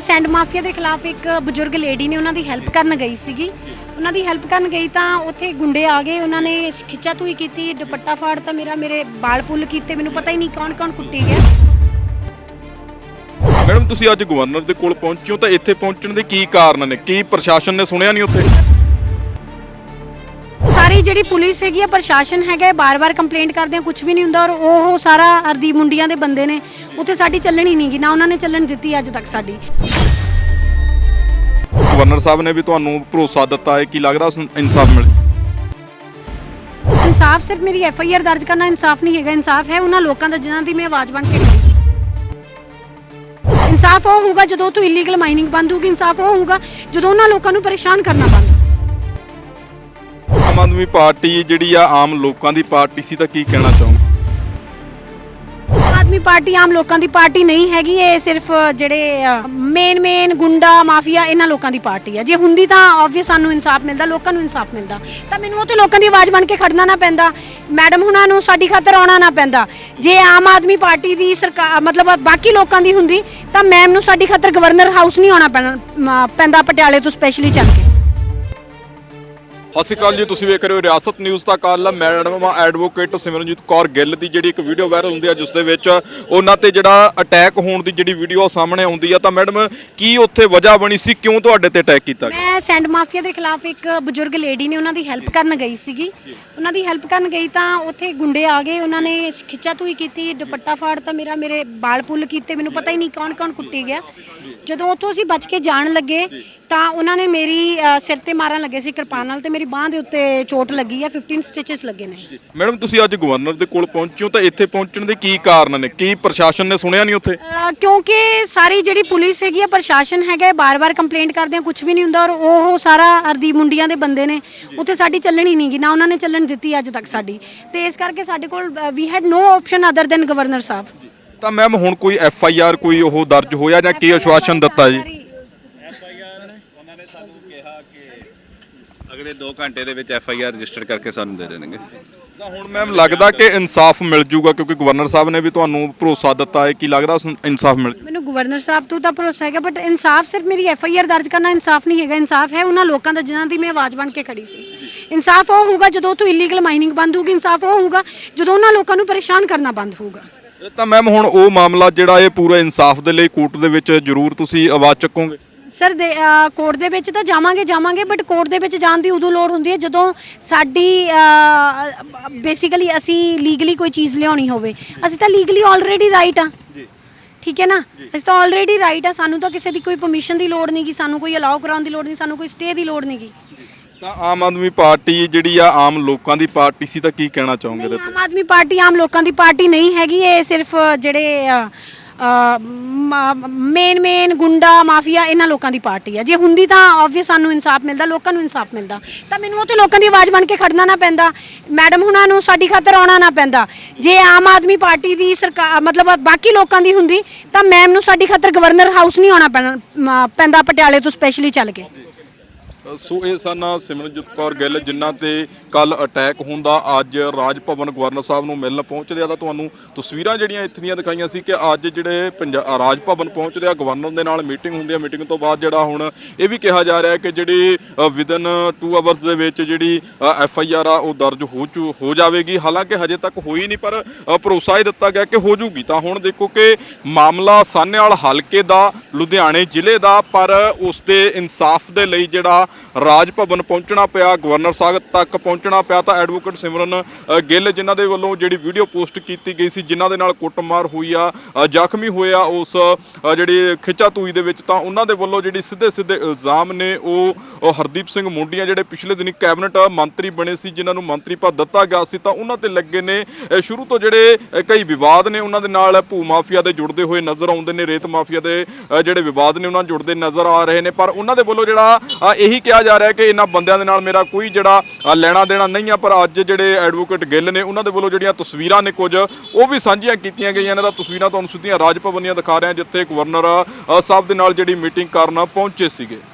Send mafia ਦੇ ਖਿਲਾਫ ਇੱਕ ਬਜ਼ੁਰਗ ਲੇਡੀ ਨੇ ਉਹਨਾਂ ਦੀ ਹੈਲਪ ਕਰਨ ਗਈ ਸੀਗੀ। ਉਹਨਾਂ ਦੀ ਹੈਲਪ ਕਰਨ ਗਈ ਤਾਂ ਉੱਥੇ ਗੁੰਡੇ ਆ ਗਏ, ਉਹਨਾਂ ਨੇ ਖਿੱਚਾ ਤੂਈ ਕੀਤੀ, ਦੁਪੱਟਾ ਫਾੜਤਾ ਮੇਰਾ, ਮੇਰੇ ਬਾਲ ਪੁੱਲ ਕੀਤੇ, ਮੈਨੂੰ ਪਤਾ ਹੀ ਨਹੀਂ ਕੌਣ ਕੌਣ ਕੁੱਟੀ ਗਿਆ। ਮੈਡਮ, ਤੁਸੀਂ ਅੱਜ ਗਵਰਨਰ ਦੇ ਕੋਲ ਪਹੁੰਚੇ ਹੋ ਤਾਂ ਇੱਥੇ ਪਹੁੰਚਣ ਦੇ ਕੀ ਕਾਰਨ ਨੇ? ਕੀ ਪ੍ਰਸ਼ਾਸਨ ਨੇ ਸੁਣਿਆ ਨਹੀਂ ਉੱਥੇ? ਸਾਰੀ ਜਿਹੜੀ ਪੁਲਿਸ ਹੈਗੀ ਆ ਪ੍ਰਸ਼ਾਸਨ ਹੈਗਾ ਇਹ ਬਾਰ-ਬਾਰ ਕੰਪਲੇਂਟ ਕਰਦੇ ਆ ਕੁਝ ਵੀ ਨਹੀਂ ਹੁੰਦਾ ਔਰ ਉਹ ਸਾਰਾ ਅਰਦੀ ਮੁੰਡੀਆਂ ਦੇ ਬੰਦੇ ਨੇ। ਉੱਥੇ ਸਾਡੀ ਚੱਲਣੀ ਨਹੀਂਗੀ ਨਾ ਉਹਨਾਂ ਨੇ ਚੱਲਣ ਦਿੱਤੀ ਅੱਜ ਤੱਕ ਸਾਡੀ। ਗਵਰਨਰ ਸਾਹਿਬ ਨੇ ਵੀ ਤੁਹਾਨੂੰ ਭਰੋਸਾ ਦਿੱਤਾ ਹੈ ਕਿ ਲੱਗਦਾ ਇਨਸਾਫ ਮਿਲ ਇਨਸਾਫ ਸਿਰਫ ਮੇਰੀ ਐਫ ਆਈ ਆਰ ਦਰਜ ਕਰਨਾ ਇਨਸਾਫ ਨਹੀਂ ਹੈਗਾ ਇਨਸਾਫ ਹੈ ਉਹਨਾਂ ਲੋਕਾਂ ਦਾ ਜਿਨ੍ਹਾਂ ਦੀ ਮੈਂ ਆਵਾਜ਼ ਬਣ ਕੇ ਖੜੀ ਸੀ। ਇਨਸਾਫ ਉਹ ਹੋਊਗਾ ਜਦੋਂ ਤੋਂ ਇਲੀਗਲ ਮਾਈਨਿੰਗ ਬੰਦ ਹੋਊਗੀ ਇਨਸਾਫ ਉਹ ਹੋਊਗਾ ਜਦੋਂ ਉਹਨਾਂ ਲੋਕਾਂ ਨੂੰ ਪਰੇਸ਼ਾਨ ਕਰਨਾ ਬੰਦ ਆਮ ਆਦਮੀ ਪਾਰਟੀ ਜਿਹੜੀ ਆ, ਆਮ ਲੋਕਾਂ ਦੀ ਪਾਰਟੀ ਸੀ ਤਾਂ ਕੀ ਕਹਿਣਾ ਚਾਹੋਗੇ? ਆਮ ਆਦਮੀ ਪਾਰਟੀ ਆਮ ਲੋਕਾਂ ਦੀ ਪਾਰਟੀ ਨਹੀਂ ਹੈਗੀ, ਇਹ ਸਿਰਫ ਜਿਹੜੇ ਮੇਨ ਮੇਨ ਗੁੰਡਾ, ਮਾਫੀਆ ਇਹਨਾਂ ਲੋਕਾਂ ਦੀ ਪਾਰਟੀ ਹੈ ਜੇ ਹੁੰਦੀ ਤਾਂ ਆਬਵੀਅਸ ਸਾਨੂੰ ਇਨਸਾਫ ਮਿਲਦਾ, ਲੋਕਾਂ ਨੂੰ ਇਨਸਾਫ ਮਿਲਦਾ। ਤਾਂ ਮੈਨੂੰ ਉਹ ਤੇ ਲੋਕਾਂ ਦੀ ਆਵਾਜ਼ ਬਣ ਕੇ ਖੜਨਾ ਨਾ ਪੈਂਦਾ। ਮੈਡਮ ਹੁਣਾਂ ਨੂੰ ਸਾਡੀ ਖਾਤਰ ਆਉਣਾ ਨਾ ਪੈਂਦਾ। ਜੇ ਆਮ ਆਦਮੀ ਪਾਰਟੀ ਦੀ ਸਰਕਾਰ ਮਤਲਬ ਬਾਕੀ ਲੋਕਾਂ ਦੀ ਹੁੰਦੀ, ਤਾਂ ਮੈਮ ਨੂੰ ਸਾਡੀ ਖਾਤਰ ਗਵਰਨਰ ਹਾਊਸ ਨਹੀਂ ਆਉਣਾ ਪੈਣਾ- ਪੈਂਦਾ ਪਟਿਆਲੇ ਤੋਂ ਸਪੈਸ਼ਲੀ ਚੱਲ ਕੇ। ਸਤਿ ਸ਼੍ਰੀ ਅਕਾਲ ਜੀ, ਤੁਸੀਂ ਵੇਖ ਰਹੇ ਹੋ ਰਿਆਸਤ ਨਿਊਜ਼ ਦਾ ਕਾਲ। ਮੈਡਮ ਐਡਵੋਕੇਟ ਸਿਮਰਨਜੀਤ ਕੌਰ ਗਿੱਲ ਦੀ ਜਿਹੜੀ ਇੱਕ ਵੀਡੀਓ ਵਾਇਰਲ ਹੁੰਦੀ ਆ, ਜਿਸ ਦੇ ਵਿੱਚ ਉਹਨਾਂ ਤੇ ਜਿਹੜਾ ਅਟੈਕ ਹੋਣ ਦੀ ਜਿਹੜੀ ਵੀਡੀਓ ਸਾਹਮਣੇ ਆਉਂਦੀ ਆ, ਤਾਂ ਮੈਡਮ ਕੀ ਉੱਥੇ ਵਜ੍ਹਾ ਬਣੀ ਸੀ? ਕਿਉਂ ਤੁਹਾਡੇ ਤੇ ਅਟੈਕ ਕੀਤਾ ਗਿਆ? ਮੈਂ ਸੈਂਡ ਮਾਫੀਆ ਦੇ ਖਿਲਾਫ ਇੱਕ ਬਜ਼ੁਰਗ ਲੇਡੀ ਨੇ ਉਹਨਾਂ ਦੀ ਹੈਲਪ ਕਰਨ ਗਈ ਸੀਗੀ। ਉਹਨਾਂ ਦੀ ਹੈਲਪ ਕਰਨ ਗਈ ਤਾਂ ਉੱਥੇ ਗੁੰਡੇ ਆ ਗਏ, ਉਹਨਾਂ ਨੇ ਖਿੱਚਾ ਤੂਈ ਕੀਤੀ, ਦੁਪੱਟਾ ਫਾੜ ਤਾਂ ਮੇਰਾ, ਮੇਰੇ ਬਾਲ ਪੁੱਲ ਕੀਤੇ, ਮੈਨੂੰ ਪਤਾ ਹੀ ਨਹੀਂ ਕੌਣ ਕੌਣ ਕੁੱਟੀ ਗਿਆ। ਜਦੋਂ ਉੱਥੋਂ ਅਸੀਂ ਬਚ ਕੇ ਜਾਣ ਲੱਗੇ, ਤਾਂ ਉਹਨਾਂ ਨੇ ਮੇਰੀ ਸਿਰ ਤੇ ਮਾਰਨ ਲੱਗੇ ਸੀ, ਕਿਰਪਾਨ ਨਾਲ, ਤੇ ਮੇਰੀ ਬਾਹ ਦੇ ਉੱਤੇ ਚੋਟ ਲੱਗੀ ਆ 15 ਸਟਿਚਸ ਲੱਗੇ ਨੇ। ਮੈਡਮ ਤੁਸੀਂ ਅੱਜ ਗਵਰਨਰ ਦੇ ਕੋਲ ਪਹੁੰਚੇ ਹੋ ਤਾਂ ਇੱਥੇ ਪਹੁੰਚਣ ਦੇ ਕੀ ਕਾਰਨ ਨੇ? ਕੀ ਪ੍ਰਸ਼ਾਸਨ ਨੇ ਸੁਣਿਆ ਨਹੀਂ ਉੱਥੇ? ਕਿਉਂਕਿ ਸਾਰੀ ਜਿਹੜੀ ਪੁਲਿਸ ਹੈਗੀ ਆ ਪ੍ਰਸ਼ਾਸਨ ਹੈਗਾ ਬਾਰ-ਬਾਰ ਕੰਪਲੇਂਟ ਕਰਦੇ ਆ ਕੁਝ ਵੀ ਨਹੀਂ ਹੁੰਦਾ ਔਰ ਉਹ ਸਾਰਾ ਅਰਦੀ ਮੁੰਡੀਆਂ ਦੇ ਬੰਦੇ ਨੇ। ਉੱਥੇ ਸਾਡੀ ਚੱਲਣੀ ਨਹੀਂਗੀ ਨਾ ਉਹਨਾਂ ਨੇ ਚੱਲਣ ਦਿੱਤੀ ਅੱਜ ਤੱਕ ਸਾਡੀ। ਤੇ ਇਸ ਕਰਕੇ ਸਾਡੇ ਕੋਲ ਵੀ had no option other than governor ਸਾਹਿਬ। ਤਾਂ ਮੈਮ ਹੁਣ ਕੋਈ ਐਫ ਆਈ ਆਰ ਕੋਈ ਉਹ ਦਰਜ ਹੋਇਆ ਜਾਂ ਕੀ ਆਸ਼ਵਾਸਨ ਦਿੱਤਾ ਜੀ ਉਹਨਾਂ ਨੇ ਸਾਨੂੰ ਕਿਹਾ ਕਿ ਅਗਲੇ 2 ਘੰਟੇ ਦੇ ਵਿੱਚ ਐਫ ਆਈ ਆਰ ਰਜਿਸਟਰ ਕਰਕੇ ਸਾਨੂੰ ਦੇ ਦੇਣਗੇ। ਤਾਂ ਹੁਣ ਮੈਮ ਲੱਗਦਾ ਕਿ ਇਨਸਾਫ ਮਿਲ ਜੂਗਾ ਕਿਉਂਕਿ ਗਵਰਨਰ ਸਾਹਿਬ ਨੇ ਵੀ ਤੁਹਾਨੂੰ ਭਰੋਸਾ ਦਿੱਤਾ ਹੈ। ਕਿ ਲੱਗਦਾ ਸ- ਇਨਸਾਫ ਮਿਲ ਜੂ? ਮੈਨੂੰ ਗਵਰਨਰ ਸਾਹਿਬ ਤੋਂ ਤਾਂ ਭਰੋਸਾ ਹੈਗਾ ਬਟ ਇਨਸਾਫ ਸਿਰਫ ਮੇਰੀ ਐਫ ਆਈ ਆਰ ਦਰਜ ਕਰਨਾ ਇਨਸਾਫ ਨਹੀਂ ਹੈਗਾ। ਇਨਸਾਫ ਹੈ ਉਹਨਾਂ ਲੋਕਾਂ ਦਾ ਜਿਨ੍ਹਾਂ ਦੀ ਮੈਂ ਆਵਾਜ਼ ਬਣ ਕੇ ਖੜੀ ਸੀ। ਇਨਸਾਫ ਉਹ ਹੋਊਗਾ ਜਦੋਂ ਤੋਂ ਇਲੀਗਲ ਮਾਈਨਿੰਗ ਬੰਦ ਹੋਊਗੀ। ਇਨਸਾਫ ਉਹ ਹੋਊਗਾ ਜਦੋਂ ਉਹਨਾਂ ਲੋਕਾਂ ਨੂੰ ਪਰੇਸ਼ਾਨ ਕਰਨਾ ਬੰਦ ਹੋਊਗਾ। ਇਹ ਤਾਂ ਮੈਮ ਹੁਣ ਉਹ ਮਾਮਲਾ ਜਿਹੜਾ ਇਹ ਪੂਰਾ ਇਨਸਾਫ ਦੇ ਲਈ ਕੋਰਟ ਦੇ ਵਿੱਚ ਜ਼ਰੂਰ ਤੁਸੀਂ ਆਵਾਜ਼ ਚੱਕੋਗੇ। ਸਰ ਦੇ ਕੋਰਟ ਦੇ ਵਿੱਚ ਤਾਂ ਜਾਵਾਂਗੇ ਜਾਵਾਂਗੇ ਬਟ ਕੋਰਟ ਦੇ ਵਿੱਚ ਜਾਣ ਦੀ ਉਦੋਂ ਲੋੜ ਹੁੰਦੀ ਹੈ ਜਦੋਂ ਸਾਡੀ ਬੇਸਿਕਲੀ ਅਸੀਂ ਲੀਗਲੀ ਕੋਈ ਚੀਜ਼ ਲਿਆਉਣੀ ਹੋਵੇ। ਅਸੀਂ ਤਾਂ ਲੀਗਲੀ ਆਲਰੇਡੀ ਰਾਈਟ ਆ ਠੀਕ ਹੈ ਨਾ? ਅਸੀਂ ਤਾਂ ਆਲਰੇਡੀ ਰਾਈਟ ਆ ਸਾਨੂੰ ਤਾਂ ਕਿਸੇ ਦੀ ਕੋਈ ਪਰਮਿਸ਼ਨ ਦੀ ਲੋੜ ਨਹੀਂ ਗੀ ਸਾਨੂੰ ਕੋਈ ਅਲਾਉ ਕਰਾਉਣ ਦੀ ਲੋੜ ਨਹੀਂ ਸਾਨੂੰ ਕੋਈ ਸਟੇ ਦੀ ਲੋੜ ਨਹੀਂ ਗੀ। ਤਾਂ ਆਮ ਆਦਮੀ ਪਾਰਟੀ ਜਿਹੜੀ ਆ ਆਮ ਲੋਕਾਂ ਦੀ ਪਾਰਟੀ ਸੀ ਤਾਂ ਕੀ ਕਹਿਣਾ ਚਾਹੋਗੇ ਆਮ ਆਦਮੀ ਪਾਰਟੀ ਆਮ ਲੋਕਾਂ ਦੀ ਪਾਰਟੀ ਨਹੀਂ ਹੈਗੀ ਇਹ ਸਿਰਫ ਜਿਹੜੇ ਮੇਨ ਮੇਨ ਗੁੰਡਾ, ਮਾਫੀਆ ਇਹਨਾਂ ਲੋਕਾਂ ਦੀ ਪਾਰਟੀ ਹੈ। ਜੇ ਹੁੰਦੀ ਤਾਂ ਆਬਵੀਅਸ ਸਾਨੂੰ ਇਨਸਾਫ ਮਿਲਦਾ, ਲੋਕਾਂ ਨੂੰ ਇਨਸਾਫ ਮਿਲਦਾ। ਤਾਂ ਮੈਨੂੰ ਉਹ ਤੇ ਲੋਕਾਂ ਦੀ ਆਵਾਜ਼ ਬਣ ਕੇ ਖੜਨਾ ਨਾ ਪੈਂਦਾ। ਮੈਡਮ ਹੁਣਾਂ ਨੂੰ ਸਾਡੀ ਖਾਤਰ ਆਉਣਾ ਨਾ ਪੈਂਦਾ। ਜੇ ਆਮ ਆਦਮੀ ਪਾਰਟੀ ਦੀ ਸਰਕਾਰ ਮਤਲਬ ਬਾਕੀ ਲੋਕਾਂ ਦੀ ਹੁੰਦੀ, ਤਾਂ ਮੈਮ ਨੂੰ ਸਾਡੀ ਖਾਤਰ ਗਵਰਨਰ ਹਾਊਸ ਨਹੀਂ ਆਉਣਾ ਪੈਣਾ- ਪੈਂਦਾ ਪਟਿਆਲੇ ਤੋਂ ਸਪੈਸ਼ਲੀ ਚੱਲ ਕੇ। ਸੋ ਇਹ ਸਨ ਸਿਮਰਨਜੀਤ ਕੌਰ ਗਿੱਲ, ਜਿਨ੍ਹਾਂ ਤੇ ਕੱਲ ਅਟੈਕ ਹੁੰਦਾ। ਅੱਜ ਰਾਜ ਭਵਨ ਗਵਰਨਰ ਸਾਹਿਬ ਨੂੰ ਮਿਲਣ ਪਹੁੰਚ ਰਿਹਾ ਤਾਂ ਤੁਹਾਨੂੰ ਤਸਵੀਰਾਂ ਜਿਹੜੀਆਂ ਇੱਥੇ ਦੀਆਂ ਦਿਖਾਈਆਂ ਸੀ ਕਿ ਅੱਜ ਜਿਹੜੇ ਪੰਜਾ- ਰਾਜ ਭਵਨ ਪਹੁੰਚ ਰਿਹਾ। ਗਵਰਨਰ ਦੇ ਨਾਲ ਮੀਟਿੰਗ ਹੁੰਦੀ ਆ। ਮੀਟਿੰਗ ਤੋਂ ਬਾਅਦ ਜਿਹੜਾ ਹੁਣ ਇਹ ਵੀ ਕਿਹਾ ਜਾ ਰਿਹਾ ਹੈ ਕਿ ਜਿਹੜੀ ਵਿਦਨ 2 ਆਵਰਸ ਦੇ ਵਿੱਚ ਜਿਹੜੀ ਐਫ ਆਈ ਆਰ ਆ, ਉਹ ਦਰਜ ਹੋ ਚੁ, ਹੋ ਜਾਵੇਗੀ। ਹਾਲਾਂਕਿ ਹਜੇ ਤੱਕ ਹੋਈ ਨਹੀਂ, ਪਰ ਭਰੋਸਾ ਇਹ ਦਿੱਤਾ ਗਿਆ ਕਿ ਹੋ ਜੂਗੀ ਤਾਂ ਹੁਣ ਦੇਖੋ ਕਿ ਮਾਮਲਾ ਸਾਹਨੇਵਾਲ ਹਲਕੇ ਦਾ, ਲੁਧਿਆਣੇ ਜ਼ਿਲ੍ਹੇ ਦਾ, ਪਰ ਉਸ ਦੇ ਇਨਸਾਫ ਦੇ ਲਈ ਜਿਹੜਾ ਰਾਜ ਭਵਨ ਪਹੁੰਚਣਾ ਪਿਆ ਗਵਰਨਰ ਸਾਹਿਬ ਤੱਕ ਪਹੁੰਚਣਾ ਪਿਆ ਤਾਂ ਐਡਵੋਕੇਟ ਸਿਮਰਨ ਗਿੱਲ ਜਿਨ੍ਹਾਂ ਦੇ ਵੱਲੋਂ ਜਿਹੜੀ ਵੀਡੀਓ ਪੋਸਟ ਕੀਤੀ ਗਈ ਸੀ ਜਿਨ੍ਹਾਂ ਦੇ ਨਾਲ ਕੁੱਟਮਾਰ ਹੋਈ ਆ ਅ, ਜ਼ਖਮੀ ਹੋਇਆ ਉਸ ਅ, ਜਿਹੜੀ ਖਿੱਚਾਤੂਈ ਦੇ ਵਿੱਚ ਤਾਂ ਉਹਨਾਂ ਦੇ ਵੱਲੋਂ ਜਿਹੜੀ ਸਿੱਧੇ ਸਿੱਧੇ ਇਲਜ਼ਾਮ ਨੇ ਉਹ ਹਰਦੀਪ ਸਿੰਘ ਮੁੰਡੀਆਂ ਜਿਹੜੇ ਪਿਛਲੇ ਦਿਨੀ ਕੈਬਨਿਟ ਮੰਤਰੀ ਬਣੇ ਸੀ ਜਿਨ੍ਹਾਂ ਨੂੰ ਮੰਤਰੀ ਪਦ ਦਿੱਤਾ ਗਿਆ ਸੀ ਤਾਂ ਉਹਨਾਂ ਤੇ ਲੱਗੇ ਨੇ ਸ਼ੁਰੂ ਤੋਂ ਜਿਹੜੇ ਕਈ ਵਿਵਾਦ ਨੇ ਉਹਨਾਂ ਦੇ ਨਾਲ ਭੂ ਮਾਫੀਆ ਦੇ ਜੁੜਦੇ ਹੋਏ ਨਜ਼ਰ ਆਉਂਦੇ ਨੇ ਰੇਤ ਮਾਫੀਆ ਦੇ ਜਿਹੜੇ ਵਿਵਾਦ ਨੇ ਉਹਨਾਂ ਨਾਲ ਜੁੜਦੇ ਨਜ਼ਰ ਆ ਰਹੇ ਨੇ ਪਰ ਉਹਨਾਂ ਦੇ ਵੱਲੋਂ ਜਿਹੜਾ ਇਹੀ ਕਿਹਾ ਜਾ ਰਿਹਾ ਕਿ ਇਹਨਾਂ ਬੰਦਿਆਂ ਦੇ ਨਾਲ ਮੇਰਾ ਕੋਈ ਜਿਹੜਾ ਲੈਣਾ ਦੇਣਾ ਨਹੀਂ ਆ, ਪਰ ਅੱਜ ਜਿਹੜੇ ਐਡਵੋਕੇਟ ਗਿੱਲ ਨੇ, ਉਹਨਾਂ ਦੇ ਵੱਲੋਂ ਜਿਹੜੀਆਂ ਤਸਵੀਰਾਂ ਨੇ ਕੁਝ, ਉਹ ਵੀ ਸਾਂਝੀਆਂ ਕੀਤੀਆਂ ਗਈਆਂ ਨੇ। ਤਾਂ ਤਸਵੀਰਾਂ ਤੁਹਾਨੂੰ ਸਿੱਧੀਆਂ ਰਾਜ ਭਵਨ ਦੀਆਂ ਦਿਖਾ ਰਿਹਾ ਜਿੱਥੇ ਗਵਰਨਰ ਸਾਹਿਬ ਦੇ ਨਾਲ ਜਿਹੜੀ ਮੀਟਿੰਗ ਕਰਨ ਪਹੁੰਚੇ ਸੀਗੇ।